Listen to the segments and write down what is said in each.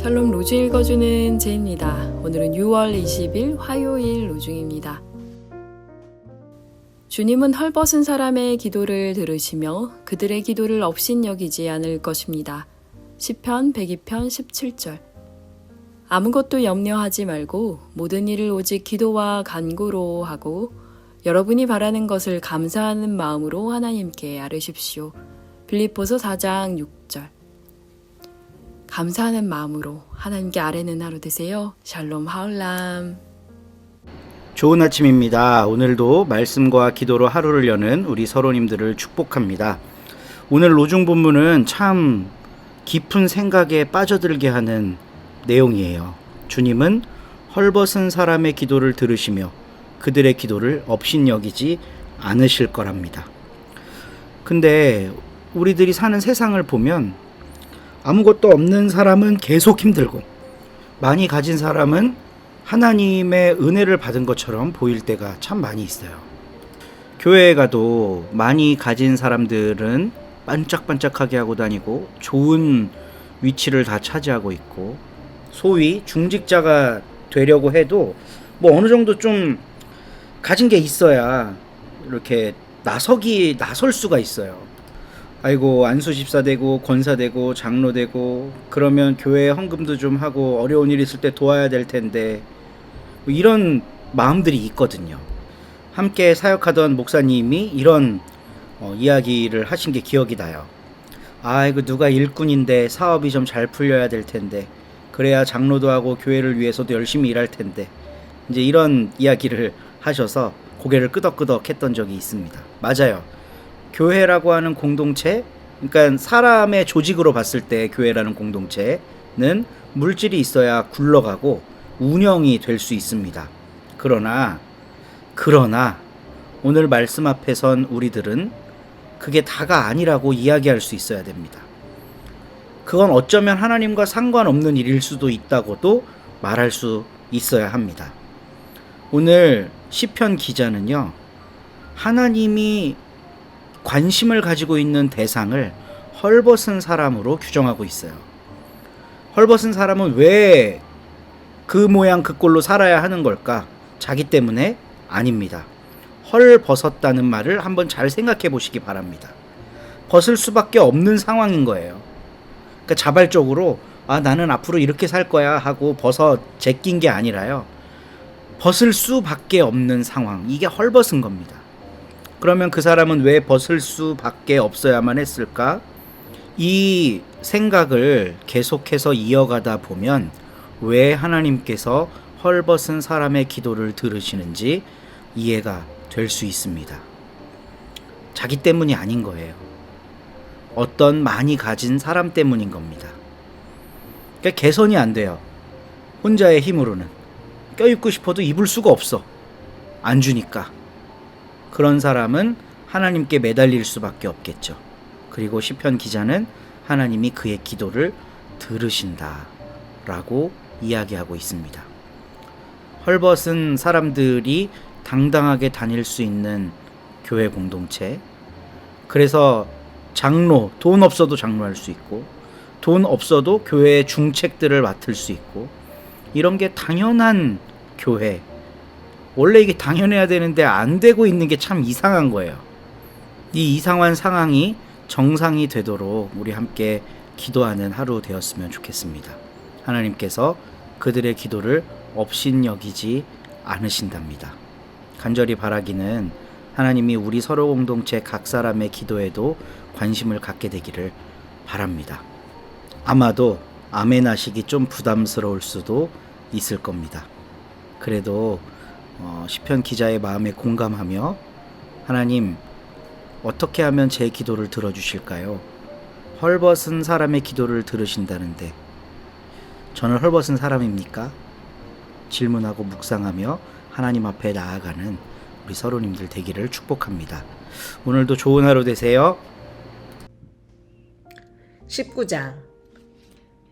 샬롬 로중 읽어주는 제입니다. 오늘은 6월 20일 화요일 로중입니다. 주님은 헐벗은 사람의 기도를 들으시며 그들의 기도를 업신여기지 않을 것입니다. 시편 102편 17절 아무것도 염려하지 말고 모든 일을 오직 기도와 간구로 하고 여러분이 바라는 것을 감사하는 마음으로 하나님께 아뢰십시오. 빌립보서 4장 6절 감사하는 마음으로 하나님께 아뢰는 하루 되세요. 샬롬 하울람. 좋은 아침입니다. 오늘도 말씀과 기도로 하루를 여는 우리 서로님들을 축복합니다. 오늘 로중 본문은 참 깊은 생각에 빠져들게 하는 내용이에요. 주님은 헐벗은 사람의 기도를 들으시며 그들의 기도를 업신여기지 않으실 거랍니다. 근데 우리들이 사는 세상을 보면 아무것도 없는 사람은 계속 힘들고 많이 가진 사람은 하나님의 은혜를 받은 것처럼 보일 때가 참 많이 있어요. 교회에 가도 많이 가진 사람들은 반짝반짝하게 하고 다니고 좋은 위치를 다 차지하고 있고 소위 중직자가 되려고 해도 뭐 어느 정도 좀 가진 게 있어야 이렇게 나서기 나설 수가 있어요. 아이고 안수 집사 되고 권사 되고 장로 되고 그러면 교회 헌금도 좀 하고 어려운 일 있을 때 도와야 될 텐데 뭐 이런 마음들이 있거든요. 함께 사역하던 목사님이 이런 어, 이야기를 하신 게 기억이 나요. 아이고 누가 일꾼인데 사업이 좀 잘 풀려야 될 텐데 그래야 장로도 하고 교회를 위해서도 열심히 일할 텐데 이제 이런 이야기를 하셔서 고개를 끄덕끄덕 했던 적이 있습니다. 맞아요. 교회라고 하는 공동체, 그러니까 사람의 조직으로 봤을 때 교회라는 공동체는 물질이 있어야 굴러가고 운영이 될 수 있습니다. 그러나, 그러나, 오늘 말씀 앞에 선 우리들은 그게 다가 아니라고 이야기할 수 있어야 됩니다. 그건 어쩌면 하나님과 상관없는 일일 수도 있다고도 말할 수 있어야 합니다. 오늘 시편 기자는요, 하나님이 관심을 가지고 있는 대상을 헐벗은 사람으로 규정하고 있어요. 헐벗은 사람은 왜 그 모양 그 꼴로 살아야 하는 걸까? 자기 때문에 아닙니다. 헐벗었다는 말을 한번 잘 생각해 보시기 바랍니다. 벗을 수밖에 없는 상황인 거예요. 그러니까 자발적으로 아 나는 앞으로 이렇게 살 거야 하고 벗어 제낀 게 아니라요. 벗을 수밖에 없는 상황. 이게 헐벗은 겁니다. 그러면 그 사람은 왜 벗을 수밖에 없어야만 했을까? 이 생각을 계속해서 이어가다 보면 왜 하나님께서 헐벗은 사람의 기도를 들으시는지 이해가 될 수 있습니다. 자기 때문이 아닌 거예요. 어떤 많이 가진 사람 때문인 겁니다. 그러니까 개선이 안 돼요. 혼자의 힘으로는. 껴입고 싶어도 입을 수가 없어. 안 주니까. 그런 사람은 하나님께 매달릴 수밖에 없겠죠. 그리고 시편 기자는 하나님이 그의 기도를 들으신다라고 이야기하고 있습니다. 헐벗은 사람들이 당당하게 다닐 수 있는 교회 공동체. 그래서 장로, 돈 없어도 장로할 수 있고, 돈 없어도 교회의 중책들을 맡을 수 있고, 이런 게 당연한 교회, 원래 이게 당연해야 되는데 안 되고 있는 게 참 이상한 거예요. 이 이상한 상황이 정상이 되도록 우리 함께 기도하는 하루 되었으면 좋겠습니다. 하나님께서 그들의 기도를 업신여기지 않으신답니다. 간절히 바라기는 하나님이 우리 서로 공동체 각 사람의 기도에도 관심을 갖게 되기를 바랍니다. 아마도 아멘 하시기 좀 부담스러울 수도 있을 겁니다. 그래도 어, 시편 기자의 마음에 공감하며 하나님 어떻게 하면 제 기도를 들어주실까요? 헐벗은 사람의 기도를 들으신다는데 저는 헐벗은 사람입니까? 질문하고 묵상하며 하나님 앞에 나아가는 우리 서로님들 되기를 축복합니다. 오늘도 좋은 하루 되세요. 19장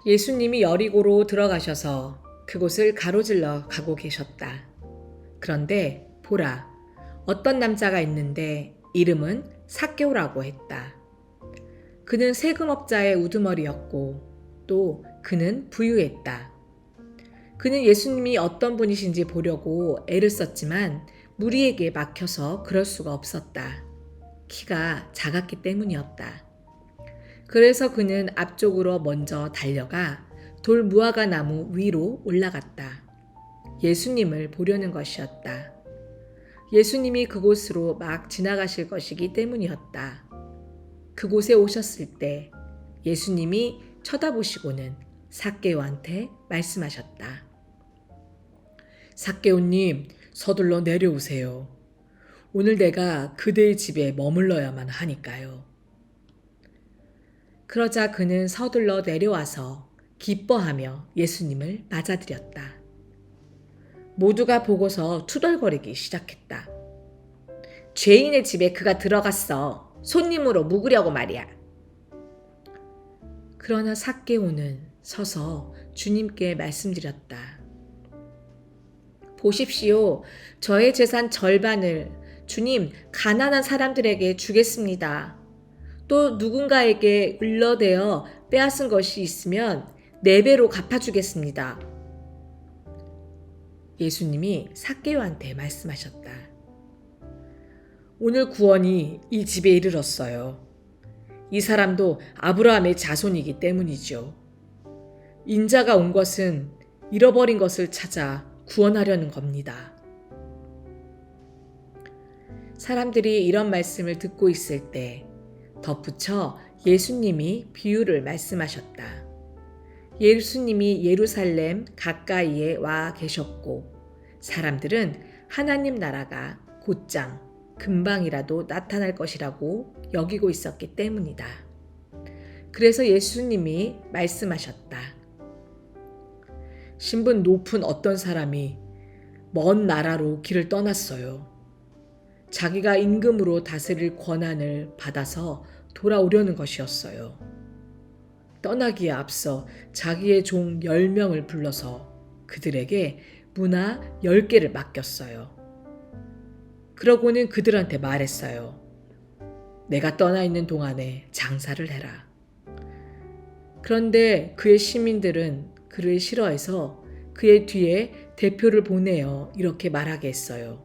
예수님이 여리고로 들어가셔서 그곳을 가로질러 가고 계셨다. 그런데 보라, 어떤 남자가 있는데 이름은 사개오라고 했다. 그는 세금업자의 우두머리였고 또 그는 부유했다. 그는 예수님이 어떤 분이신지 보려고 애를 썼지만 무리에게 막혀서 그럴 수가 없었다. 키가 작았기 때문이었다. 그래서 그는 앞쪽으로 먼저 달려가 돌 무화과 나무 위로 올라갔다. 예수님을 보려는 것이었다. 예수님이 그곳으로 막 지나가실 것이기 때문이었다. 그곳에 오셨을 때 예수님이 쳐다보시고는 사케오한테 말씀하셨다. 사케오님, 서둘러 내려오세요. 오늘 내가 그대의 집에 머물러야만 하니까요. 그러자 그는 서둘러 내려와서 기뻐하며 예수님을 맞아들였다. 모두가 보고서 투덜거리기 시작했다. 죄인의 집에 그가 들어갔어. 손님으로 묵으려고 말이야. 그러나 삭개오는 서서 주님께 말씀드렸다. 보십시오. 저의 재산 절반을 주님 가난한 사람들에게 주겠습니다. 또 누군가에게 을러대어 빼앗은 것이 있으면 네 배로 갚아주겠습니다. 예수님이 삭개오한테 말씀하셨다. 오늘 구원이 이 집에 이르렀어요. 이 사람도 아브라함의 자손이기 때문이죠. 인자가 온 것은 잃어버린 것을 찾아 구원하려는 겁니다. 사람들이 이런 말씀을 듣고 있을 때 덧붙여 예수님이 비유를 말씀하셨다. 예수님이 예루살렘 가까이에 와 계셨고 사람들은 하나님 나라가 곧장 금방이라도 나타날 것이라고 여기고 있었기 때문이다. 그래서 예수님이 말씀하셨다. 신분 높은 어떤 사람이 먼 나라로 길을 떠났어요. 자기가 임금으로 다스릴 권한을 받아서 돌아오려는 것이었어요. 떠나기에 앞서 자기의 종 10명을 불러서 그들에게 문화 10개를 맡겼어요. 그러고는 그들한테 말했어요. 내가 떠나 있는 동안에 장사를 해라. 그런데 그의 시민들은 그를 싫어해서 그의 뒤에 대표를 보내어 이렇게 말하게 했어요.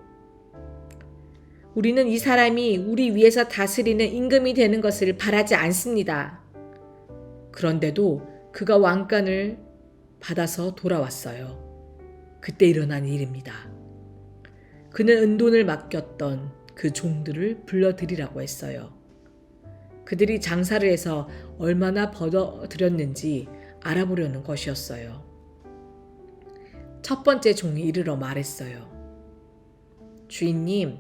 우리는 이 사람이 우리 위에서 다스리는 임금이 되는 것을 바라지 않습니다. 그런데도 그가 왕관을 받아서 돌아왔어요. 그때 일어난 일입니다. 그는 은돈을 맡겼던 그 종들을 불러들이라고 했어요. 그들이 장사를 해서 얼마나 벌어들였는지 알아보려는 것이었어요. 첫 번째 종이 이르러 말했어요. 주인님,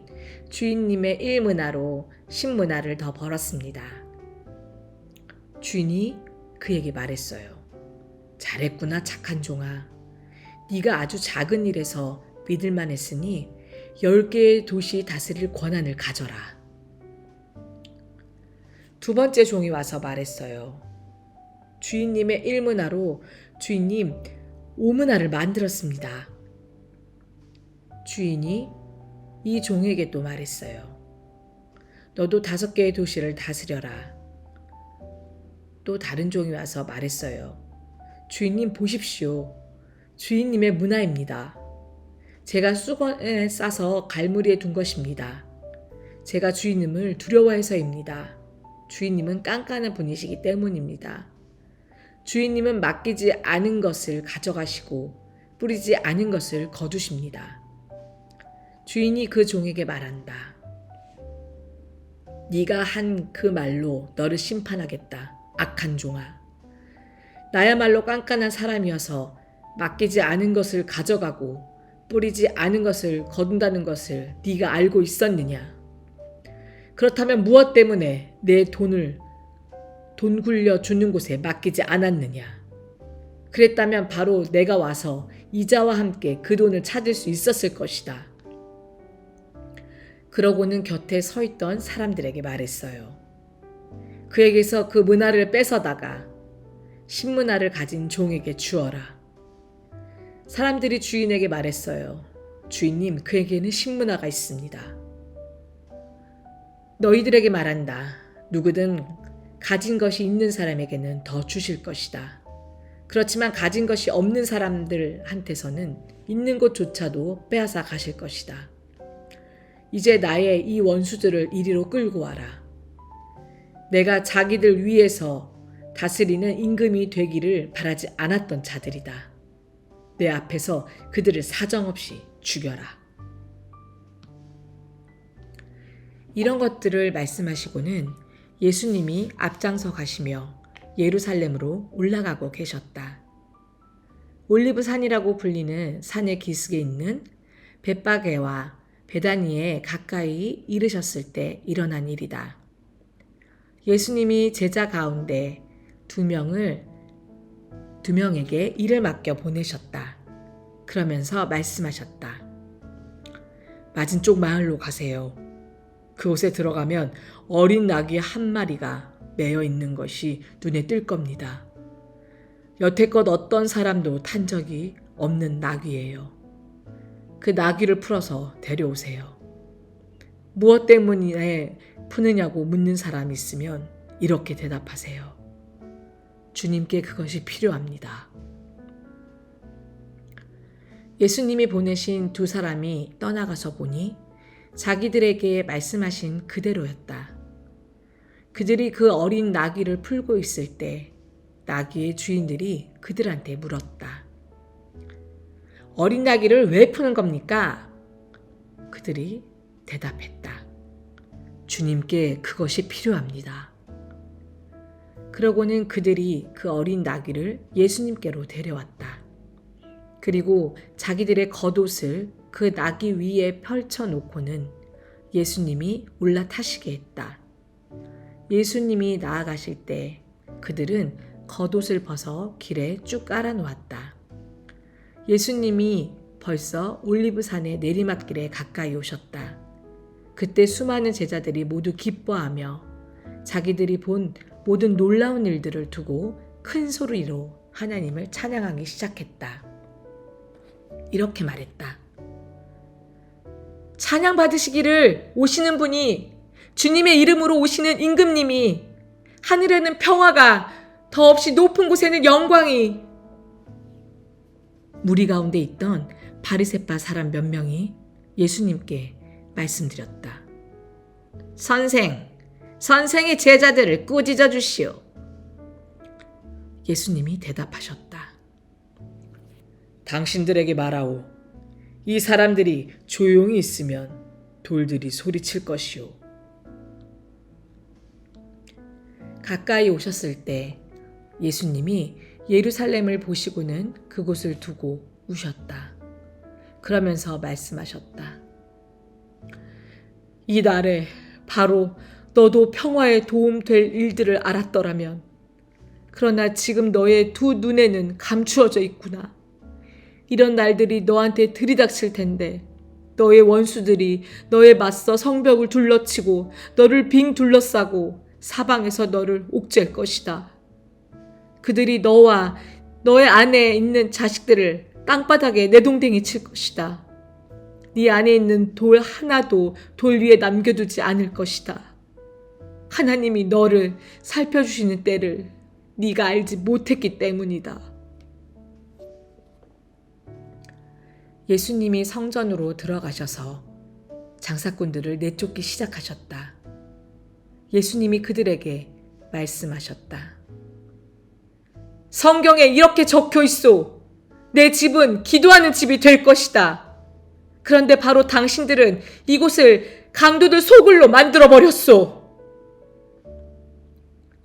주인님의 일문화로 십문화를 더 벌었습니다. 주인이 그에게 말했어요. 잘했구나 착한 종아. 네가 아주 작은 일에서 믿을만 했으니 열 개의 도시 다스릴 권한을 가져라. 두 번째 종이 와서 말했어요. 주인님의 일문화로 주인님 오문화를 만들었습니다. 주인이 이 종에게 또 말했어요. 너도 다섯 개의 도시를 다스려라. 또 다른 종이 와서 말했어요. 주인님 보십시오. 주인님의 문화입니다. 제가 수건에 싸서 갈무리에 둔 것입니다. 제가 주인님을 두려워해서입니다. 주인님은 깐깐한 분이시기 때문입니다. 주인님은 맡기지 않은 것을 가져가시고 뿌리지 않은 것을 거두십니다. 주인이 그 종에게 말한다. 네가 한 그 말로 너를 심판하겠다. 악한 종아. 나야말로 깐깐한 사람이어서 맡기지 않은 것을 가져가고 뿌리지 않은 것을 거둔다는 것을 네가 알고 있었느냐? 그렇다면 무엇 때문에 내 돈을 돈 굴려 주는 곳에 맡기지 않았느냐? 그랬다면 바로 내가 와서 이자와 함께 그 돈을 찾을 수 있었을 것이다. 그러고는 곁에 서 있던 사람들에게 말했어요. 그에게서 그 문화를 뺏어다가 신문화를 가진 종에게 주어라. 사람들이 주인에게 말했어요. 주인님, 그에게는 신문화가 있습니다. 너희들에게 말한다. 누구든 가진 것이 있는 사람에게는 더 주실 것이다. 그렇지만 가진 것이 없는 사람들한테서는 있는 것조차도 빼앗아 가실 것이다. 이제 나의 이 원수들을 이리로 끌고 와라. 내가 자기들 위에서 다스리는 임금이 되기를 바라지 않았던 자들이다. 내 앞에서 그들을 사정없이 죽여라. 이런 것들을 말씀하시고는 예수님이 앞장서 가시며 예루살렘으로 올라가고 계셨다. 올리브산이라고 불리는 산의 기슭에 있는 벳바게와 베다니에 가까이 이르셨을 때 일어난 일이다. 예수님이 제자 가운데 두 명을 두 명에게 일을 맡겨 보내셨다. 그러면서 말씀하셨다. 맞은 쪽 마을로 가세요. 그곳에 들어가면 어린 낙이 한 마리가 매여 있는 것이 눈에 뜰 겁니다. 여태껏 어떤 사람도 탄 적이 없는 나귀예요. 그 나귀를 풀어서 데려오세요. 무엇 때문에 푸느냐고 묻는 사람이 있으면 이렇게 대답하세요. 주님께 그것이 필요합니다. 예수님이 보내신 두 사람이 떠나가서 보니 자기들에게 말씀하신 그대로였다. 그들이 그 어린 나귀를 풀고 있을 때 나귀의 주인들이 그들한테 물었다. 어린 나귀를 왜 푸는 겁니까? 그들이 대답했다. 주님께 그것이 필요합니다. 그러고는 그들이 그 어린 나귀를 예수님께로 데려왔다. 그리고 자기들의 겉옷을 그 나귀 위에 펼쳐 놓고는 예수님이 올라타시게 했다. 예수님이 나아가실 때 그들은 겉옷을 벗어 길에 쭉 깔아 놓았다. 예수님이 벌써 올리브산의 내리막길에 가까이 오셨다. 그때 수많은 제자들이 모두 기뻐하며 자기들이 본 모든 놀라운 일들을 두고 큰 소리로 하나님을 찬양하기 시작했다. 이렇게 말했다. 찬양 받으시기를 오시는 분이 주님의 이름으로 오시는 임금님이 하늘에는 평화가 더없이 높은 곳에는 영광이 무리 가운데 있던 바리새파 사람 몇 명이 예수님께 말씀드렸다. 선생, 선생의 제자들을 꾸짖어 주시오. 예수님이 대답하셨다. 당신들에게 말하오. 이 사람들이 조용히 있으면 돌들이 소리칠 것이오. 가까이 오셨을 때 예수님이 예루살렘을 보시고는 그곳을 두고 우셨다. 그러면서 말씀하셨다. 이 날에 바로 너도 평화에 도움될 일들을 알았더라면 그러나 지금 너의 두 눈에는 감추어져 있구나. 이런 날들이 너한테 들이닥칠 텐데 너의 원수들이 너에 맞서 성벽을 둘러치고 너를 빙 둘러싸고 사방에서 너를 옥죄할 것이다. 그들이 너와 너의 안에 있는 자식들을 땅바닥에 내동댕이 칠 것이다. 네 안에 있는 돌 하나도 돌 위에 남겨두지 않을 것이다. 하나님이 너를 살펴주시는 때를 네가 알지 못했기 때문이다. 예수님이 성전으로 들어가셔서 장사꾼들을 내쫓기 시작하셨다. 예수님이 그들에게 말씀하셨다. 성경에 이렇게 적혀 있소. 내 집은 기도하는 집이 될 것이다. 그런데 바로 당신들은 이곳을 강도들 소굴로 만들어 버렸소.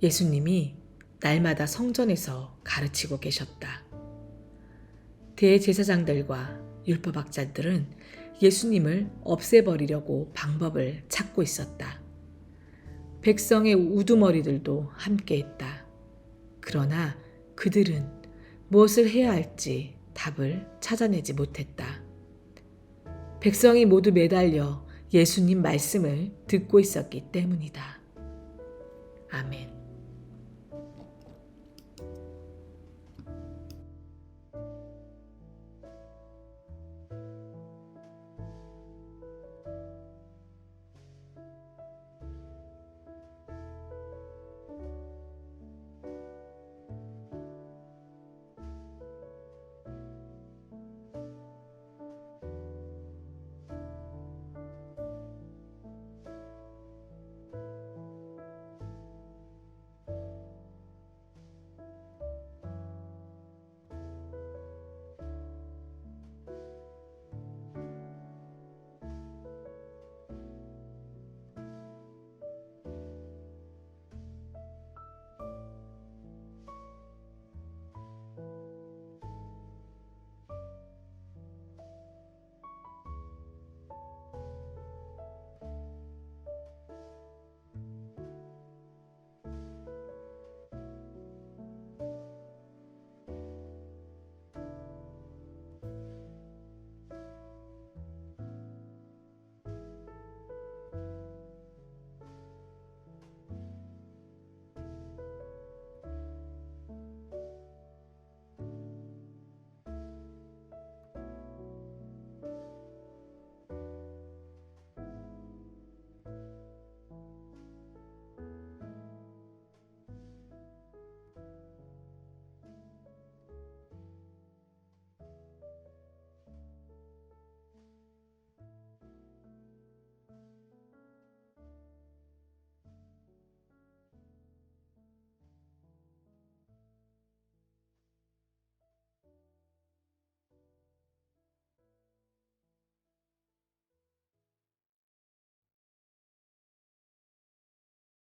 예수님이 날마다 성전에서 가르치고 계셨다. 대제사장들과 율법학자들은 예수님을 없애버리려고 방법을 찾고 있었다. 백성의 우두머리들도 함께했다. 그러나 그들은 무엇을 해야 할지 답을 찾아내지 못했다. 백성이 모두 매달려 예수님 말씀을 듣고 있었기 때문이다. 아멘.